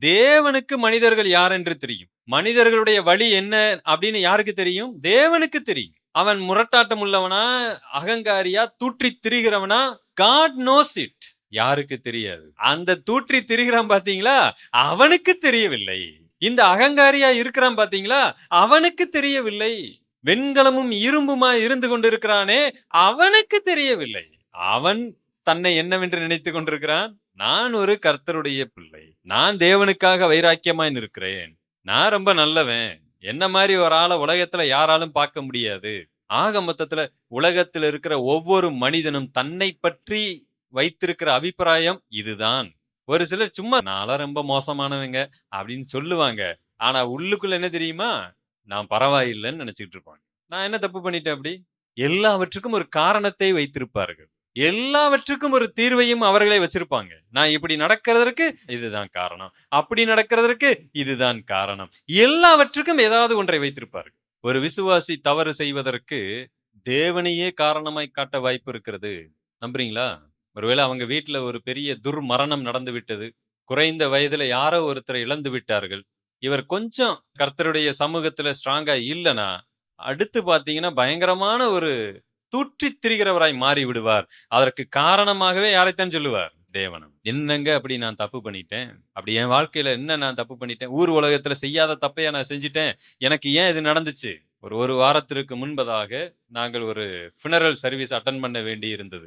தேவனுக்கு மனிதர்கள் யார் என்று தெரியும். மனிதர்களுடைய வழி என்ன அப்படின்னு யாருக்கு தெரியும்? தேவனுக்கு தெரியும். அவன் முரட்டாட்டம் உள்ளவனா அகங்காரியா தூற்றி திரிகிறவனா? காட் நோஸ் இட் யாருக்கு தெரியாது. அந்த தூற்றி திரிகிறான் பாத்தீங்களா? அவனுக்கு தெரியவில்லை. இந்த அகங்காரியா இருக்கிறான் பாத்தீங்களா? அவனுக்கு தெரியவில்லை. வெண்கலமும் இரும்புமா இருந்து கொண்டிருக்கிறானே அவனுக்கு தெரியவில்லை. அவன் தன்னை என்னவென்று நினைத்துக் கொண்டிருக்கிறான்? நான் ஒரு கர்த்தருடைய பிள்ளை. நான் தேவனுக்காக வைராக்கியமாய் நிற்கிறேன். நான் ரொம்ப நல்லவன். என்ன மாதிரி ஒரு ஆளை உலகத்துல யாராலும் பார்க்க முடியாது. ஆக மொத்தத்துல உலகத்துல இருக்கிற ஒவ்வொரு மனிதனும் தன்னை பற்றி வைத்திருக்கிற அபிப்பிராயம் இதுதான். ஒரு சிலர் சும்மா நான்லாம் ரொம்ப மோசமானவங்க அப்படின்னு சொல்லுவாங்க. ஆனா உள்ளுக்குள்ள என்ன தெரியுமா? நான் பரவாயில்லைன்னு நினைச்சிட்டு இருப்பாங்க. நான் என்ன தப்பு பண்ணிட்டேன் அப்படி? எல்லாவற்றுக்கும் ஒரு காரணத்தை வைத்திருப்பார்கள். எல்லாவற்றுக்கும் ஒரு தீர்வையும் அவர்களே வச்சிருப்பாங்க. நான் இப்படி நடக்கிறதற்கு இதுதான் காரணம். அப்படி நடக்கிறதற்கு இதுதான் காரணம். எல்லாவற்றுக்கும் ஏதாவது ஒன்றை வைத்திருப்பார்கள். ஒரு விசுவாசி தவறு செய்வதற்கு தேவனையே காரணமாய் காட்ட வாய்ப்பு இருக்கிறது. நம்புறீங்களா? ஒருவேளை அவங்க வீட்டுல ஒரு பெரிய துர்மரணம் நடந்து விட்டது. குறைந்த வயதுல யாரோ ஒருத்தரை இழந்து விட்டார்கள். இவர் கொஞ்சம் கர்த்தருடைய சமூகத்துல ஸ்ட்ராங்கா இல்லைன்னா அடுத்து பாத்தீங்கன்னா பயங்கரமான ஒரு தூற்றி திரிகிறவராய் மாறி விடுவார் அதற்கு காரணமாகவே யாரைத்தான் சொல்லுவார்? தேவனம். என்னங்க அப்படி நான் தப்பு பண்ணிட்டேன்? அப்படி என் வாழ்க்கையில என்ன நான் தப்பு பண்ணிட்டேன்? ஊர் உலகத்துல செய்யாத தப்பையா நான் செஞ்சுட்டேன்? எனக்கு ஏன் இது நடந்துச்சு? ஒரு ஒரு வாரத்திற்கு முன்பதாக நாங்கள் ஒரு ஃபினரல் சர்வீஸ் அட்டன் பண்ண வேண்டி இருந்தது